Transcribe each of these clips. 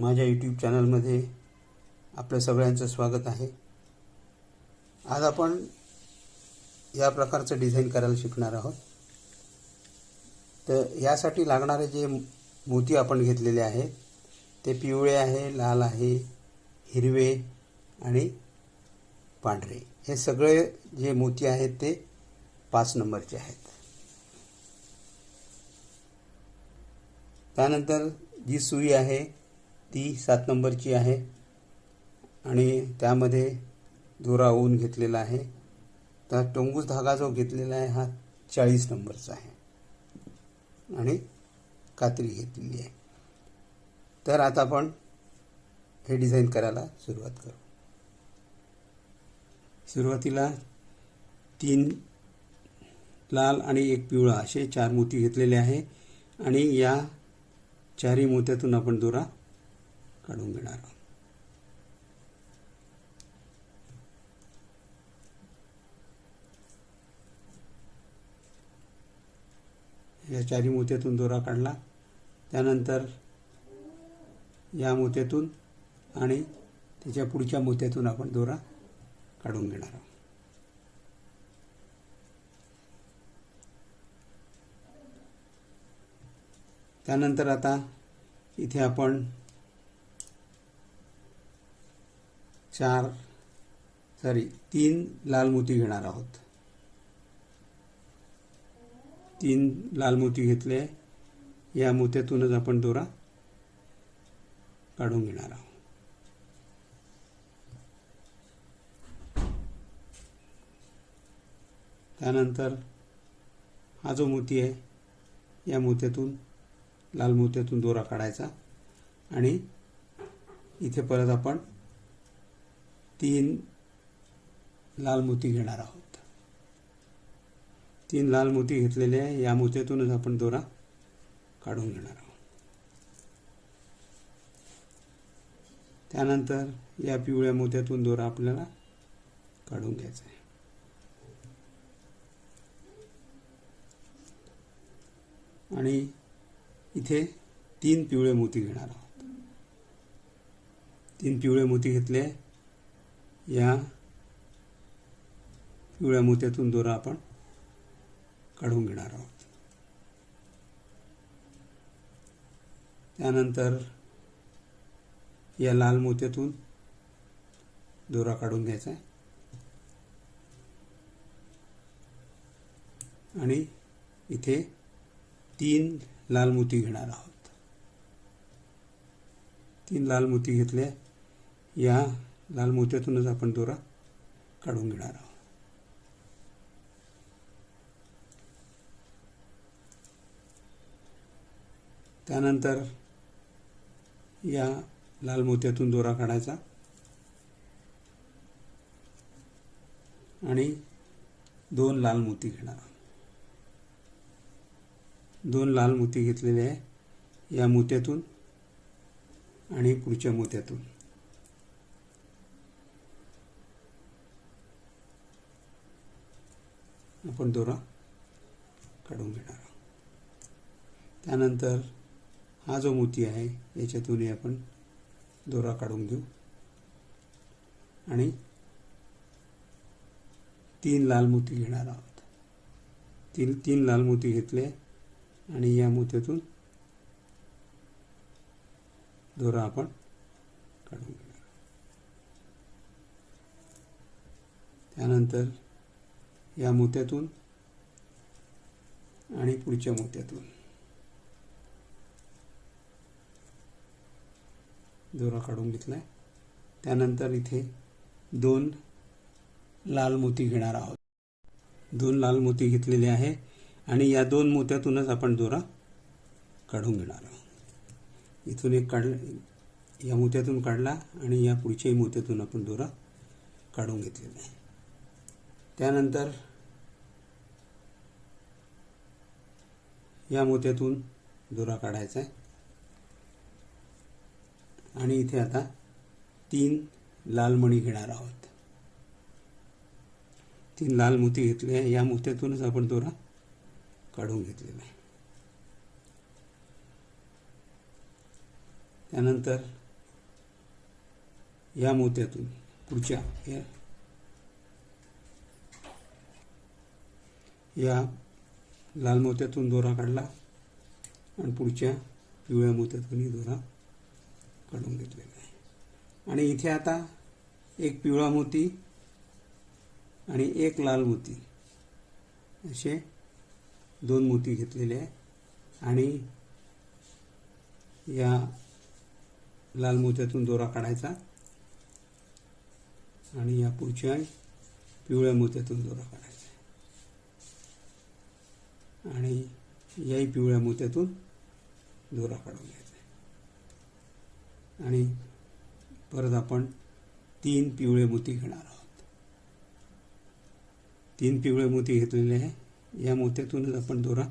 माझ्या यूट्यूब चॅनलमध्ये आपल्या सगळ्यांचं स्वागत आहे. आज आपण या प्रकारचं डिझाईन करायला शिकणार आहोत. तर यासाठी लागणारे जे मोती आपण घेतलेले आहेत ते पिवळे आहे लाल आहे हिरवे आणि पांढरे. हे सगळे जे मोती आहेत ते पाच नंबरचे आहेत. त्यानंतर जी सुई आहे ती सात नंबरची आहे. आणि त्यामध्ये दोरा ओवून घेतलेला आहे. तर टोंगूस धागा जो घेतलेला आहे हा चाळीस नंबरचा आहे. आणि कात्री घेतलेली आहे. तर आता आपण हे डिझाईन करायला सुरुवात करू. सुरुवातीला तीन लाल आणि एक पिवळा असे चार मोती घेतलेले आहे. आणि या चारही मोत्यातून आपण दोरा काढून घेणार आहोत. या चारी मोत्यातून दोरा काढला. त्यानंतर या मोत्यातून आणि त्याच्या पुढच्या मोत्यातून आपण दोरा काढून घेणार आहोत. त्यानंतर आता इथे आपण चार सॉरी तीन लाल मोती घेणार आहोत. तीन लाल मोती घेतले या मोत्यातूनच आपण दोरा काढून घेणार आहोत. त्यानंतर हा जो मोती आहे या मोत्यातून लाल मोत्यातून दोरा काढायचा आणि इथे परत आपण तीन लाल मोती घेणार आहोत. तीन लाल मोती घेतलेले आहे. या मोत्यातूनच आपण दोरा काढून घेणार आहोत. त्यानंतर या पिवळ्या मोत्यातून दोरा आपल्याला काढून घ्यायचा आहे. आणि इथे तीन पिवळे मोती घेणार आहोत. तीन पिवळे मोती घेतले. या पिवळ्या मोत्यातून दोरा आपण काढून घेणार आहोत. त्यानंतर या लाल मोत्यातून दोरा काढून घ्यायचा आहे. आणि इथे तीन लाल मोती घेणार आहोत. तीन लाल मोती घेतल्या या लाल मोत्यातूनच आपण दोरा काढून घेणार आहोत. त्यानंतर या लाल मोत्यातून दोरा काढायचा. आणि दोन लाल मोती घेणार आहोत. दोन लाल मोती घेतलेले आहे या मोत्यातून आणि पुढच्या मोत्यातून. आपण दोरा काढून घेणार आहोत. त्यानंतर हा जो मोती आहे याच्यातूनही आपण दोरा काढून घेऊ. आणि तीन लाल मोती घेणार आहोत. तीन तीन लाल मोती घेतले आणि या मोत्यातून दोरा आपण काढून घेणार त्यानंतर या मोत्यातून आणि पुढच्या मोत्यातून. दोरा काढून घेतलाय. त्यानंतर इथे दोन लाल मोती घेणार आहोत. दोन लाल मोती घेतलेले आहे आणि या दोन मोत्यातूनच आपण दोरा काढून घेणार आहोत. इथून एक काढ या मोत्यातून काढला आणि या पुढच्याही मोत्यातून आपण दोरा काढून घेतलेला आहे. त्यानंतर या मोत्यातून दोरा काढायचा आहे आणि इथे आता तीन लाल मणी घेणार आहोत. तीन लाल मोती घेतले आहे. या मोत्यातूनच आपण दोरा काढून घेतलेला आहे. त्यानंतर या मोत्यातून पुढच्या या या लाल मोत्यातून दोरा काढला आणि पुढच्या पिवळ्या मोत्यातूनही दोरा काढून घेतलेला आहे. आणि इथे आता एक पिवळा मोती आणि एक लाल मोती. असे दोन मोती घेतलेले आहे. आणि या लाल मोत्यातून दोरा काढायचा आणि या पुढच्या पिवळ्या मोत्यातून दोरा काढायचा. आणि याही पिवळ्या मोत्यातून दोरा काढून घ्यायचा आणि परत आपण तीन पिवळे मोती घेणार आहोत. तीन पिवळे मोती घेतलेले आहे. या मोत्यातूनच आपण दोरा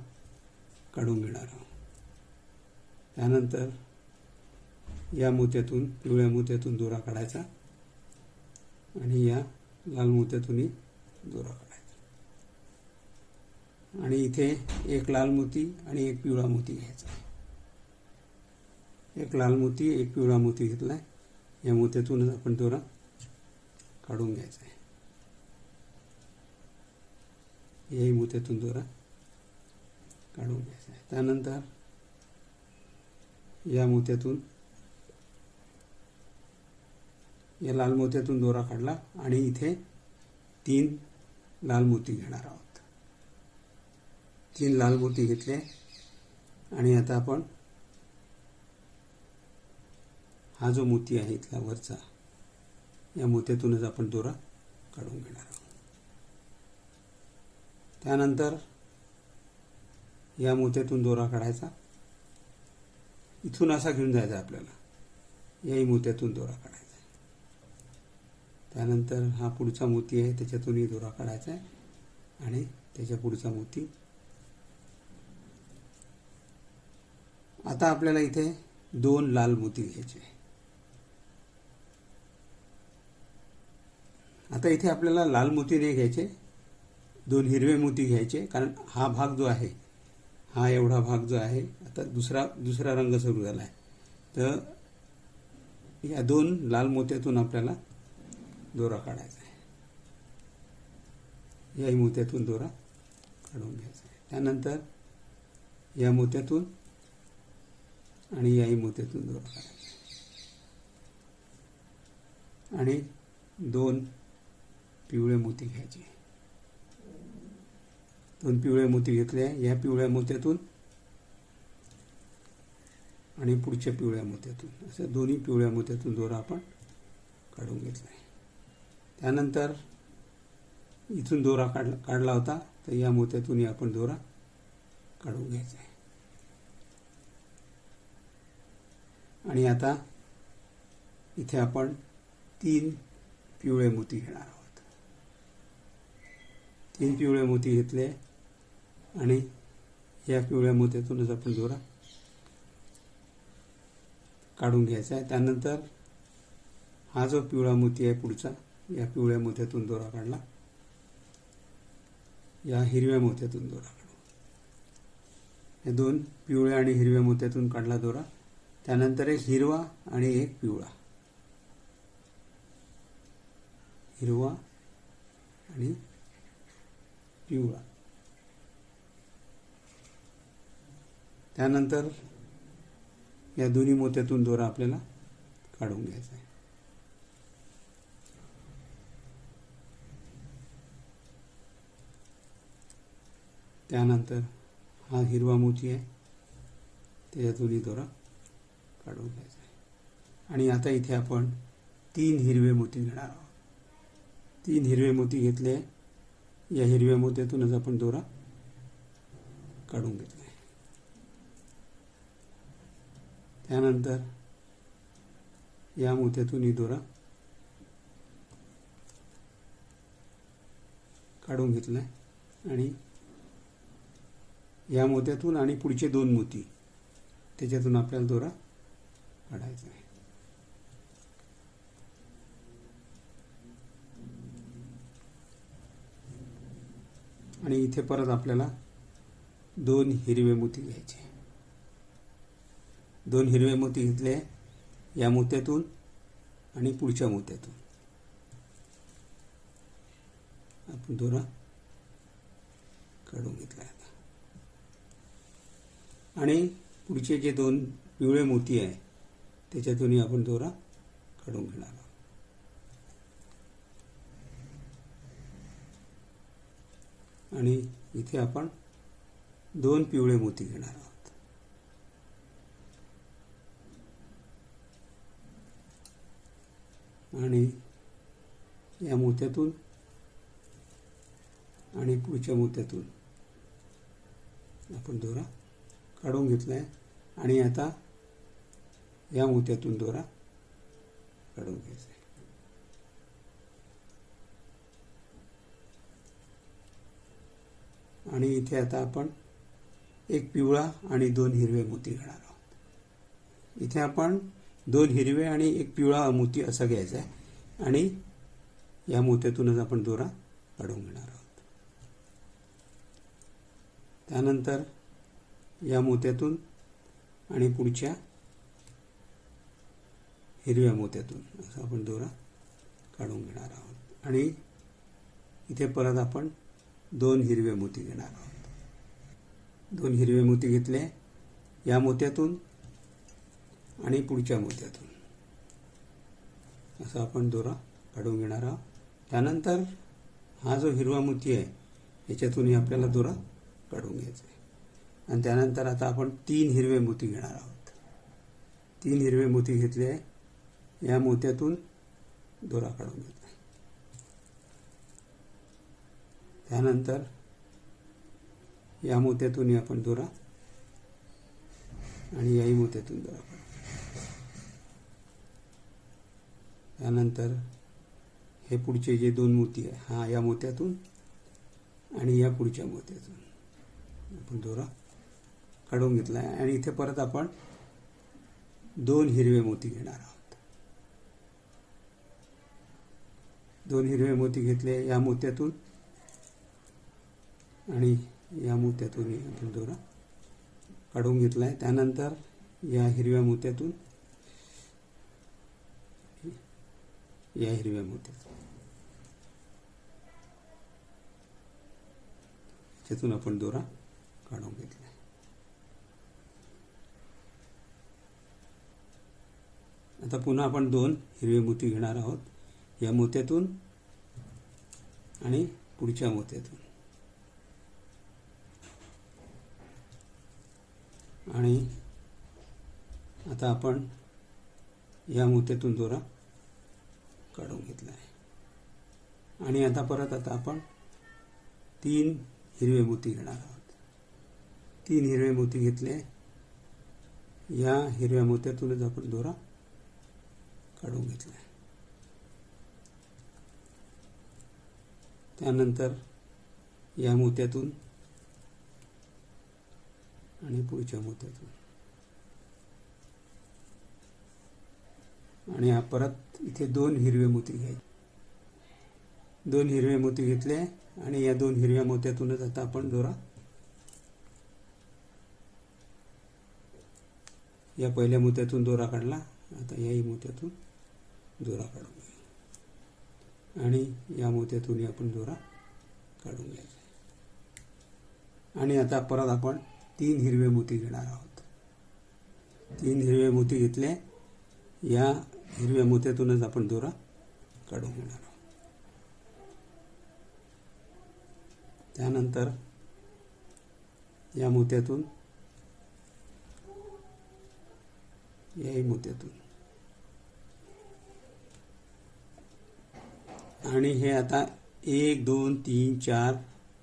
काढून घेणार आहोत. त्यानंतर या मोत्यातून पिवळ्या मोत्यातून दोरा काढायचा आणि या लाल मोत्यातूनही दोरा काढायचा. आणि इथे एक लाल मोती आणि एक पिवळा मोती घ्यायचा एक लाल मोती एक पिवळा मोती घेतला आहे. या मोत्यातूनच आपण दोरा काढून घ्यायचा आहे. याही मोत्यातून दोरा काढून घ्यायचा आहे. त्यानंतर या मोत्यातून या लाल मोत्यातून दोरा काढला आणि इथे तीन लाल मोती घेणार आहोत. तीन लाल मोती घेतले. आणि आता आपण हा जो मोती आहे इथला वरचा या मोत्यातूनच आपण दोरा काढून घेणार आहोत. त्यानंतर या मोत्यातून दोरा काढायचा. इथून असा घेऊन जायचा आपल्याला. याही मोत्यातून दोरा काढायचा त्यानंतर हा पुढचा मोती आहे त्याच्यातूनही दोरा काढायचा आहे. आणि त्याच्या पुढचा मोती आता आपल्याला इथे दोन लाल मोती घ्यायचे. आता इथे आपल्याला लाल मोती नाही घ्यायचे दोन हिरवे मोती घ्यायचे कारण हा भाग जो आहे हा एवढा भाग जो आहे आता दुसरा दुसरा रंग सुरू झाला आहे तर या दोन लाल मोत्यातून आपल्याला दोरा काढायचा आहे. याही मोत्यातून दोरा काढून घ्यायचा आहे. त्यानंतर या मोत्यातून आणि याही मोत्यातून दूर काढायचा आणि दोन पिवळे मोती घ्यायचे. दोन पिवळे मोती घेतले या पिवळ्या मोत्यातून आणि पुढच्या पिवळ्या मोत्यातून. अशा दोन्ही पिवळ्या मोत्यातून दोरा आपण काढून घेतला. आहे त्यानंतर इथून दोरा काढला काढला होता तर या मोत्यातूनही आपण दोरा काढून घ्यायचा. आहे आणि आता इथे आपण तीन पिवळे मोती घेणार आहोत. तीन पिवळे मोती घेतले आणि या पिवळ्या मोत्यातूनच आपण दोरा काढून घ्यायचा आहे. त्यानंतर हा जो पिवळा मोती आहे पुढचा या पिवळ्या मोत्यातून दोरा काढला. या हिरव्या मोत्यातून दोरा काढू. हे दोन पिवळ्या आणि हिरव्या मोत्यातून काढला दोरा त्यानंतर एक हिरवा आणि एक पिवळा. हिरवा आणि पिवळा. त्यानंतर या दोन्ही मोत्यातून दोरा आपल्याला काढून घ्यायचा आहे. त्यानंतर हा हिरवा मोती आहे. त्याच्यातूनही दोरा काढून घ्यायचा आहे. आणि आता इथे आपण तीन हिरवे मोती घेणार आहोत. तीन हिरवे मोती घेतले. या हिरव्या मोत्यातूनच आपण दोरा काढून घेतला. आहे त्यानंतर या मोत्यातूनही दोरा काढून घेतला. आहे आणि या मोत्यातून आणि पुढचे दोन मोती त्याच्यातून आपल्याला दोरा काढायचं आहे आणि इथे परत आपल्याला दोन हिरवे मोती घ्यायचे. दोन हिरवे मोती घेतले या मोत्यातून आणि पुढच्या मोत्यातून. आपण दोरा काढून घेतला आता. आणि पुढचे जे दोन पिवळे मोती आहे त्याच्यातूनही आपण दोरा काढून घेणार आहोत. आणि इथे आपण दोन पिवळे मोती घेणार आहोत. आणि या मोत्यातून आणि पुढच्या मोत्यातून आपण दोरा काढून घेतला आहे आणि आता या मोत्यातून दोरा काढून घ्यायचा आहे आणि इथे आता आपण एक पिवळा आणि दोन हिरवे मोती घेणार आहोत इथे आपण दोन हिरवे आणि एक पिवळा मोती असा घ्यायचा आहे आणि या मोत्यातूनच आपण दोरा काढून घेणार आहोत त्यानंतर या मोत्यातून आणि पुढच्या हिरव्या मोत्यातून. असं आपण दोरा काढून घेणार आहोत. आणि इथे परत आपण दोन हिरवे मोती घेणार आहोत. दोन हिरवे मोती घेतले या मोत्यातून आणि पुढच्या मोत्यातून. असं आपण दोरा काढून घेणार आहोत. त्यानंतर हा जो हिरवा मोती आहे याच्यातूनही आपल्याला दोरा काढून घ्यायचा आहे. आणि त्यानंतर आता आपण तीन हिरवे मोती घेणार आहोत. तीन हिरवे मोती घेतले आहे या मोत्यातून दोरा काढून घेतला. त्यानंतर या मोत्यातूनही आपण दोरा आणि याही मोत्यातून दोरा काढू त्यानंतर हे पुढचे जे दोन मोती आहे हा या मोत्यातून आणि या पुढच्या मोत्यातून आपण दोरा काढून घेतला आहे. आणि इथे परत आपण दोन हिरवे मोती घेणार आहोत. दोन हिरवे मोती घेतले या मोत्यातून. आणि या मोत्यातून आपण दोरा काढून घेतला आहे त्यानंतर या हिरव्या मोत्यातून या हिरव्या मोत्यातून. त्यातून आपण दोरा काढून घेतला आता पुन्हा आपण दोन हिरवे मोती घेणार आहोत. या मोत्यातून आणि पुढच्या मोत्यातून. आणि आता आपण या मोत्यातून दोरा काढून घेतला आहे. आणि आता परत आता आपण तीन हिरवे मोती घेणार आहोत. तीन हिरवे मोती घेतले. या हिरव्या मोत्यातूनच आपण दोरा काढून घेतला आहे. त्यानंतर या मोत्यातून आणि पुढच्या मोत्यातून. आणि परत इथे दोन हिरवे मोती घ्यायचे. दोन हिरवे मोती घेतले आणि या दोन हिरव्या मोत्यातूनच आता आपण दोरा या पहिल्या मोत्यातून दोरा काढला आता याही मोत्यातून दोरा काढून आणि या मोत्यातूनही आपण दोरा काढून घ्यायचा आणि आता परत आपण तीन हिरवे मोती घेणार आहोत. तीन हिरवे मोती घेतले या हिरव्या मोत्यातूनच आपण दोरा काढून घेणार आहोत. त्यानंतर या मोत्यातून याही मोत्यातून आणि हे आता एक दोन तीन चार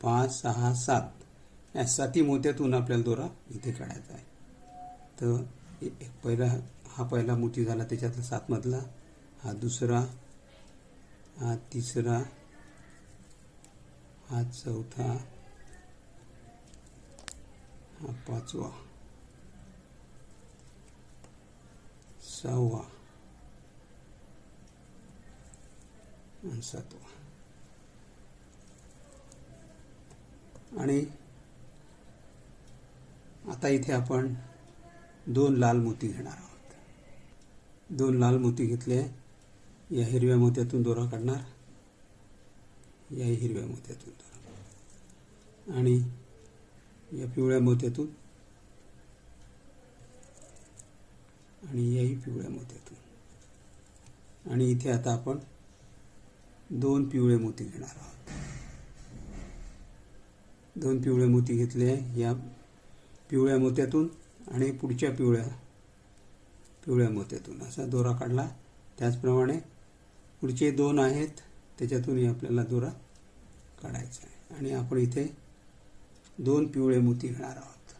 पाच सहा सात. या साती मोत्यातून आपल्याला दोरा इथे काढायचा आहे. तर एक पहिला हा पहिला मोती झाला त्याच्यातला सातमधला. हा दुसरा हा तिसरा हा चौथा हा पाचवा सहावा. आणि सातवा आणि आता इथे आपण दोन लाल मोती घेणार आहोत. दोन लाल मोती घेतले या हिरव्या मोत्यातून दोरा काढणार या हिरव्या मोत्यातून दोरा आणि या पिवळ्या मोत्यातून आणि याही पिवळ्या मोत्यातून. आणि इथे आता आपण दोन पिवळे मोती घेणार आहोत. दोन पिवळे मोती घेतले या पिवळ्या मोत्यातून आणि पुढच्या पिवळ्या पिवळ्या मोत्यातून. असा दोरा काढला. त्याचप्रमाणे पुढचे दोन आहेत त्याच्यातूनही आपल्याला दोरा काढायचा आहे. आणि आपण इथे दोन पिवळे मोती घेणार आहोत.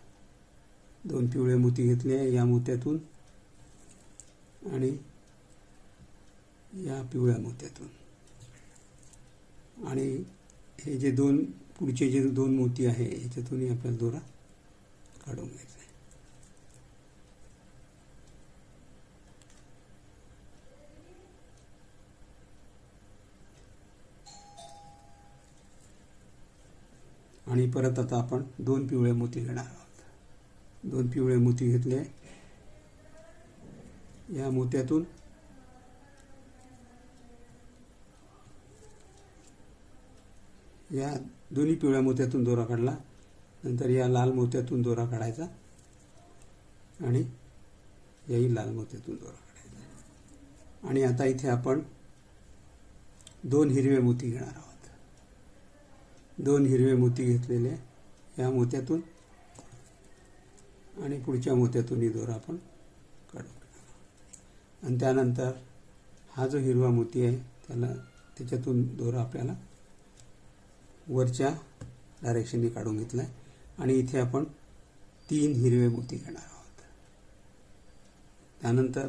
दोन पिवळे मोती घेतले या मोत्यातून आणि या पिवळ्या मोत्यातून. आणि हे जे दोन पुढचे जे दोन मोती आहे ह्याच्यातूनही आपल्याला दोरा काढून घ्यायचा आहे. आणि परत आता आपण दोन पिवळे मोती घेणार आहोत. दोन पिवळे मोती घेतले. या मोत्यातून या दोन्ही पिवळ्या मोत्यातून दोरा काढला. नंतर या लाल मोत्यातून दोरा काढायचा. आणि याही लाल मोत्यातून दोरा काढायचा. आणि आता इथे आपण दोन हिरवे मोती घेणार आहोत. दोन हिरवे मोती घेतलेले या मोत्यातून. आणि पुढच्या मोत्यातूनही दोरा आपण काढून आणि त्यानंतर हा जो हिरवा मोती आहे त्याला त्याच्यातून दोरा आपल्याला वरच्या डायरेक्शनने काढून घेतला आहे आणि इथे आपण तीन हिरवे मोती घेणार आहोत. त्यानंतर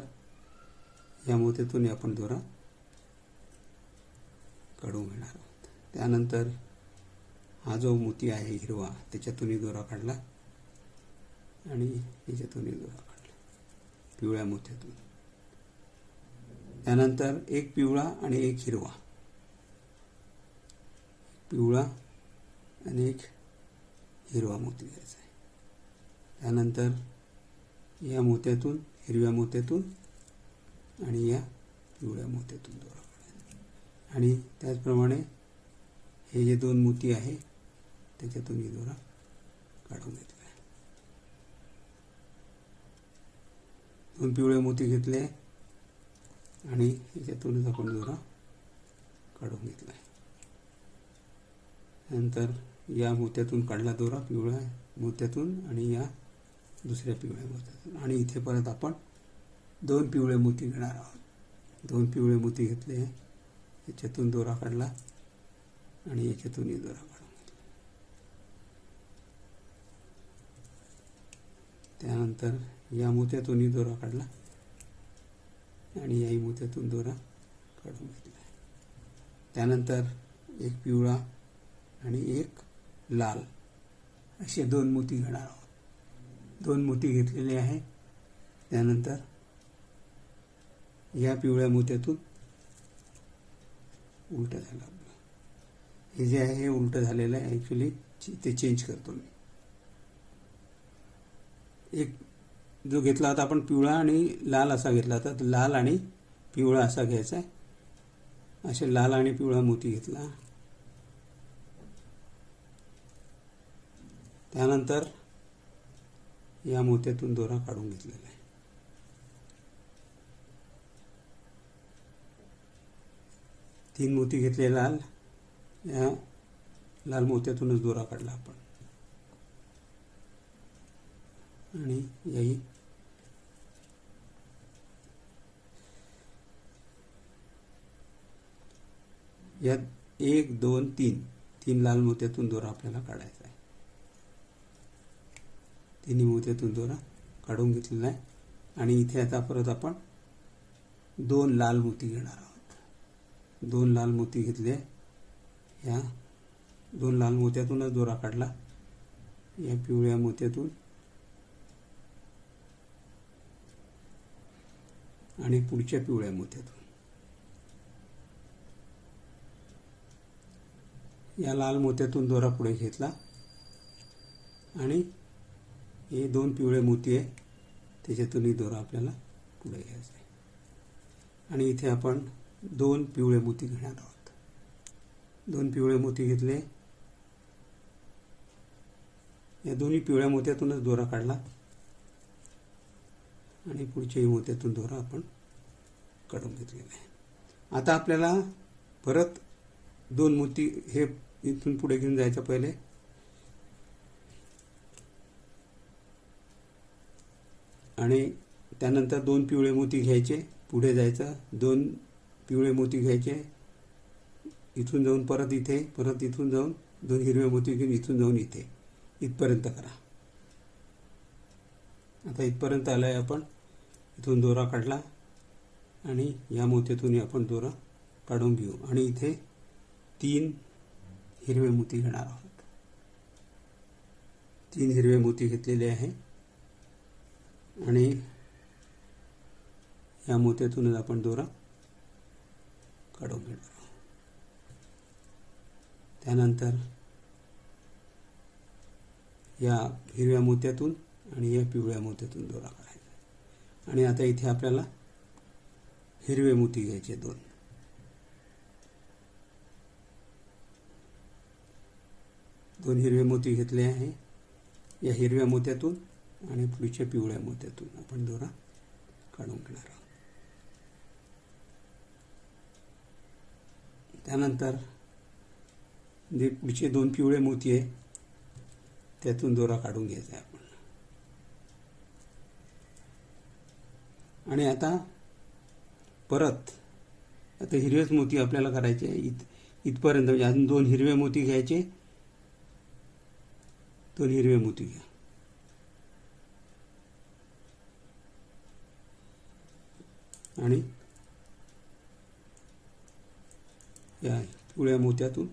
या मोत्यातून आपण दोरा काढून घेणार आहोत. त्यानंतर हा जो मोती आहे हिरवा त्याच्यातूनही दोरा काढला. आणि ह्याच्यातूनही दोरा काढला. पिवळ्या मोत्यातून. त्यानंतर एक पिवळा आणि एक हिरवा. पिवळा आणि एक हिरवा मोती घ्यायचा आहे. त्यानंतर या मोत्यातून हिरव्या मोत्यातून आणि या पिवळ्या मोत्यातून दोरा काढायचा. आणि त्याचप्रमाणे हे जे दोन मोती आहे त्याच्यातून ही दोरा काढून घेतला आहे. दोन पिवळे मोती घेतले आणि ह्याच्यातूनच आपण दोरा काढून घेतला आहे. नंतर या मोत्यातून काढला दोरा पिवळ्या मोत्यातून आणि या दुसऱ्या पिवळ्या मोत्यातून. आणि इथे परत आपण दोन पिवळे मोती घेणार आहोत. दोन पिवळे मोती घेतले याच्यातून दोरा काढला आणि याच्यातूनही दोरा काढून त्यानंतर या मोत्यातूनही दोरा काढला आणि याही मोत्यातून दोरा काढून घेतला. त्यानंतर एक पिवळा आणि एक लाल. असे दोन मोती घेणार आहोत. दोन मोती घेतलेले आहे. त्यानंतर या पिवळ्या मोत्यातून उलटं झालं आपलं. हे जे आहे हे उलटं झालेलं आहे. ॲक्च्युली ते चेंज करतो मी. एक जो घेतला होता आपण पिवळा आणि लाल असा घेतला होता. तर लाल आणि पिवळा असा घ्यायचा आहे. असे लाल आणि पिवळा मोती घेतला. त्यानंतर या मोत्यातून दोरा काढून घेतलेला आहे. तीन मोती घेतले लाल. या लाल मोत्यातूनच दोरा काढला आपण. आणि याही यात एक दोन तीन तीन लाल मोत्यातून दोरा आपल्याला काढायचा आहे. तिन्ही मोत्यातून दोरा काढून घेतलेला आहे. आणि इथे आता परत आपण दोन लाल मोती घेणार आहोत. दोन लाल मोती घेतले. ह्या दोन लाल मोत्यातूनच दोरा काढला. या पिवळ्या मोत्यातून. आणि पुढच्या पिवळ्या मोत्यातून. या लाल मोत्यातून दोरा पुढे घेतला. आणि हे दोन पिवळे मोती आहे. त्याच्यातूनही दोरा आपल्याला पुढे घ्यायचा आहे. आणि इथे आपण दोन पिवळे मोती घेणार आहोत. दोन पिवळे मोती घेतले. या दोन्ही पिवळ्या मोत्यातूनच दोरा काढला. आणि पुढच्याही मोत्यातून दोरा आपण काढून घेतलेला आहे. आता आपल्याला परत दोन मोती हे इथून पुढे घेऊन जायचं पहिले. आणि त्यानंतर दोन पिवळे मोती घ्यायचे पुढे जायचं दोन पिवळे मोती घ्यायचे इथून जाऊन परत इथे परत इथून जाऊन दोन हिरवे मोती घेऊन इथून जाऊन इथे. इथपर्यंत करा. आता इथपर्यंत आलाय आपण इथून दोरा काढला आणि या मोत्यातून आपण दोरा काढून घेऊ. आणि इथे तीन हिरवे मोती घेणार आहोत. तीन हिरवे मोती घेतलेले आहे. आणि या मोत्यातूनच आपण दोरा काढून घेणार आहोत. त्यानंतर या हिरव्या मोत्यातून आणि या पिवळ्या मोत्यातून दोरा काढायचा आणि आता इथे आपल्याला हिरवे मोती घ्यायचे दोन. दोन हिरवे मोती घेतले आहे. या हिरव्या मोत्यातून आणि पुढच्या पिवळ्या मोत्यातून आपण दोरा काढून घेणार आहोत. त्यानंतर जे पुढचे दोन पिवळे मोती आहे त्यातून दोरा काढून घ्यायचा आहे आपण. आणि आता परत आता हिरवेच मोती आपल्याला करायचे इथ इथपर्यंत म्हणजे अजून दोन हिरवे मोती घ्यायचे. दोन हिरवे मोती घ्या. आणि या पिवळ्या मोत्यातून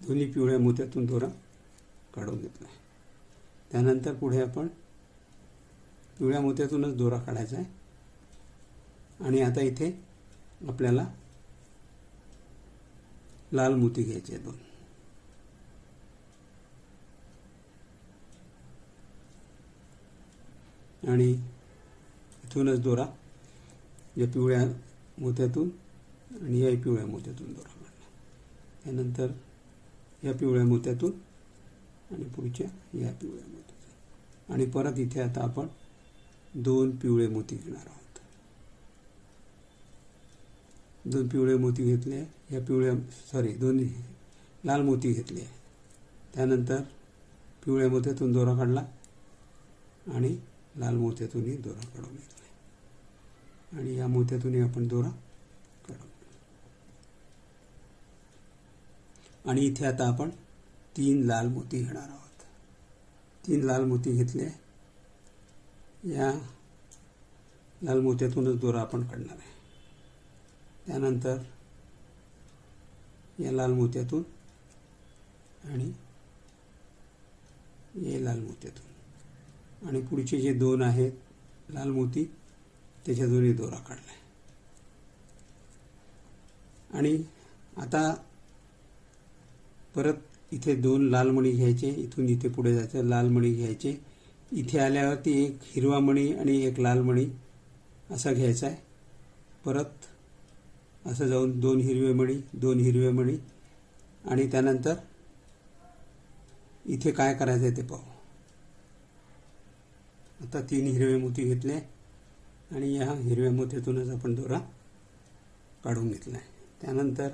दोन्ही पिवळ्या मोत्यातून दोरा काढून घेतला आहे. त्यानंतर पुढे आपण पिवळ्या मोत्यातूनच दोरा काढायचा आहे. आणि आता इथे आपल्याला लाल मोती घ्यायचे आहे दोन. आणि इथूनच दोरा. या पिवळ्या मोत्यातून आणि या पिवळ्या मोत्यातून दोरा काढला त्यानंतर या पिवळ्या मोत्यातून आणि पुढच्या या पिवळ्या मोत्यातून. आणि परत इथे आता आपण दोन पिवळे मोती घेणार आहोत. दोन पिवळे मोती घेतले या पिवळ्या सॉरी दोन लाल मोती घेतले. त्यानंतर पिवळ्या मोत्यातून दोरा काढला आणि लाल मोत्यातूनही दोरा काढून घेतला आणि या मोत्यातूनही आपण दोरा काढून आणि इथे आता आपण तीन लाल मोती घेणार आहोत. तीन लाल मोती घेतले. या लाल मोत्यातूनच दोरा आपण काढणार आहे. त्यानंतर या लाल मोत्यातून आणि हे लाल मोत्यातून. आणि पुढचे जे दोन आहेत लाल मोती त्याच्या दोन्ही दोरा काढला आणि आता परत इथे दोन लाल मणी घ्यायचे इथून इथे पुढे जायचं लाल मणी घ्यायचे. इथे आल्यावरती एक हिरवा मणी आणि एक लाल मणी असा घ्यायचा आहे. परत असं जाऊन दोन हिरवे मणी दोन हिरवे मणी आणि त्यानंतर इथे काय करायचं आहे ते पाहू. आता तीन हिरवे मोती घेतले आणि या हिरव्या मोत्यातूनच आपण दोरा काढून घेतला आहे. त्यानंतर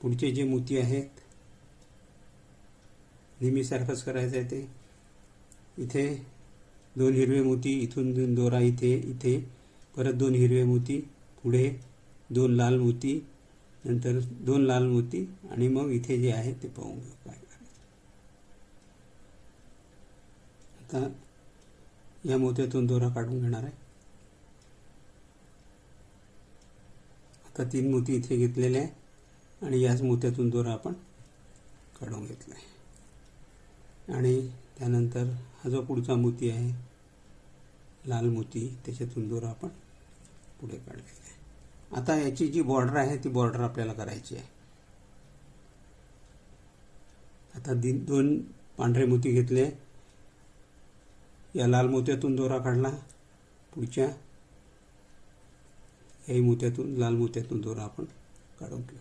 पुढचे जे मोती आहेत नेहमीसारखंच करायचं आहे ते. इथे दोन हिरवे मोती इथून दोन दोरा इथे इथे. परत दोन हिरवे मोती पुढे दोन लाल मोती नंतर दोन लाल मोती आणि मग इथे जे आहे ते पाहून घेऊ काय आता या मोत्यातून दोरा काढून घेणार आहे. आता तीन मोती इथे घेतलेले आहे आणि याच मोत्यातून दोरा आपण काढून घेतला आहे. आणि त्यानंतर हा जो पुढचा मोती आहे लाल मोती त्याच्यातून दोरा आपण पुढे काढलेला आहे. आता याची जी बॉर्डर आहे ती बॉर्डर आपल्याला करायची आहे. आता दिन दोन पांढरे मोती घेतले. या लाल मोत्यातून दोरा काढला. पुढच्या याही मोत्यातून लाल मोत्यातून दोरा आपण काढून घेऊ.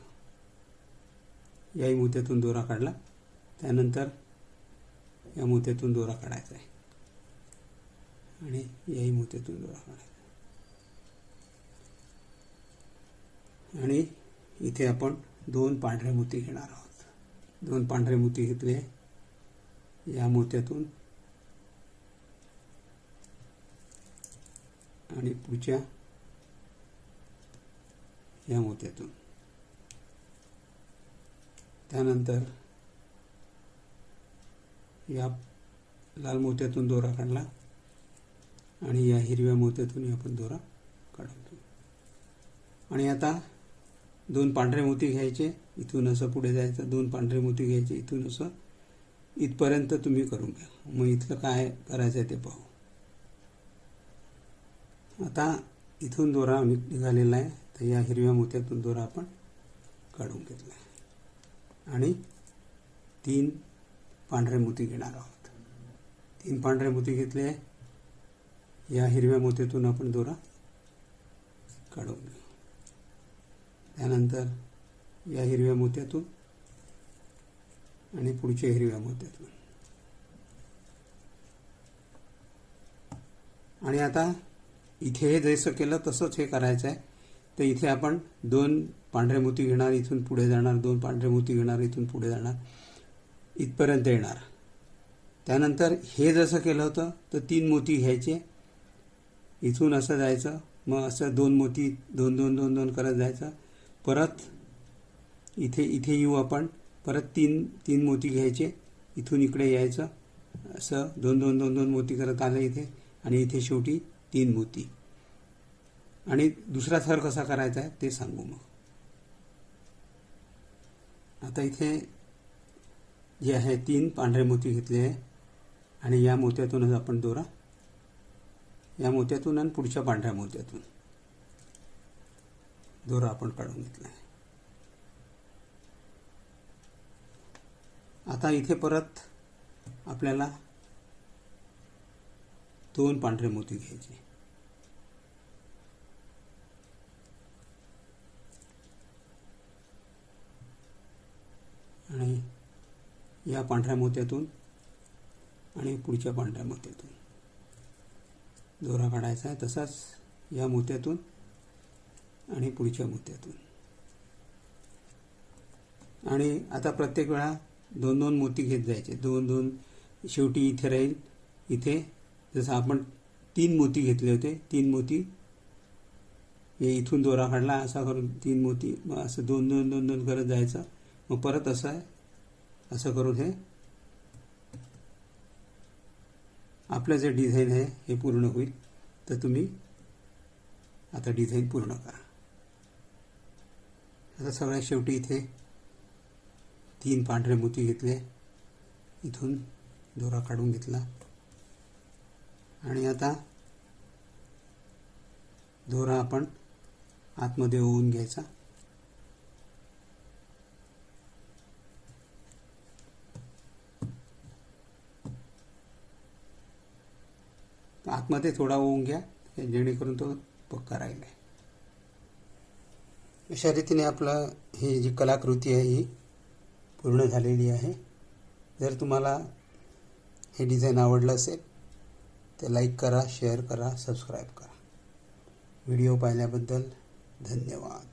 याही मोत्यातून दोरा काढला. त्यानंतर या मोत्यातून दोरा काढायचा आहे. आणि याही मोत्यातून दोरा काढायचा आणि इथे आपण दोन पांढरे मोती घेणार आहोत. दोन पांढरे मोती घेतले. या मोत्यातून आणि पुढच्या या मोत्यातून. त्यानंतर या लाल मोत्यातून दोरा काढला आणि या हिरव्या मोत्यातून आपण दोरा काढून घेऊ आणि आता दोन पांढरे मोती घ्यायचे इथून असं पुढे जायचं दोन पांढरे मोती घ्यायचे इथून असं इथपर्यंत तुम्ही करून घ्या. मग इथलं काय करायचं आहे ते पाहू. आता इथून दोरा निघालेला आहे. तर या हिरव्या मोत्यातून दोरा आपण काढून घेतला आहे. आणि तीन पांढरे मोती घेणार आहोत. तीन पांढरे मोती घेतले या हिरव्या मोत्यातून आपण दोरा काढून घेऊ. त्यानंतर या हिरव्या मोत्यातून आणि पुढच्या हिरव्या मोत्यातून. आणि आता इथे हे जसं केलं तसंच हे करायचं आहे. तर इथे आपण दोन पांढरे मोती घेणार इथून पुढे जाणार दोन पांढरे मोती घेणार इथून पुढे जाणार इथपर्यंत येणार. त्यानंतर हे जसं केलं होतं तर तीन मोती घ्यायचे. इथून असं जायचं मग असं दोन मोती दोन दोन दोन दोन करत जायचं. परत इथे इथे येऊ आपण परत तीन तीन मोती घ्यायचे. इथून इकडे यायचं असं दोन दोन दोन दोन मोती करत आलं इथे. आणि इथे शेवटी तीन मोती आणि दुसरा थर कसा करायचा आहे ते सांगू मग. आता इथे जे आहे तीन पांढरे मोती घेतले आहे. आणि या मोत्यातूनच आपण दोरा. या मोत्यातून आणि पुढच्या पांढऱ्या मोत्यातून. दोरा आपण काढून घेतला आहे. आता इथे परत आपल्याला दोन पांढरे मोती घ्यायचे. आणि या पांढऱ्या मोत्यातून आणि पुढच्या पांढऱ्या मोत्यातून दोरा काढायचा आहे तसाच या मोत्यातून आणि पुढच्या मोत्यातून आणि आता प्रत्येक वेळा दोन दोन मोती घेत जायचे. दोन दोन शेवटी इथे राहील इथे जसं आपण तीन मोती घेतले होते तीन मोती. हे इथून दोरा काढला असा करून तीन मोती मग असं दोन दोन दोन दोन करत जायचं. मग परत असं आहे असं करून हे. आपलं जे डिझाईन आहे हे पूर्ण होईल. तर तुम्ही आता डिझाईन पूर्ण करा. आता सगळ्यात शेवटी इथे तीन पांढरे मोती घेतले. इथून दोरा काढून घेतला. आणि आता दोरा आपण आतमध्ये ओवून घ्यायचा. आतमध्ये थोडा ओवून घ्या जेणेकरून तो पक्का राहील. अशा रीतीने आपलं ही जी कलाकृती आहे ही पूर्ण झालेली आहे. जर तुम्हाला हे डिझाईन आवडलं असेल तर लाईक करा शेअर करा सबस्क्राईब करा. व्हिडिओ पाहिल्याबद्दल धन्यवाद.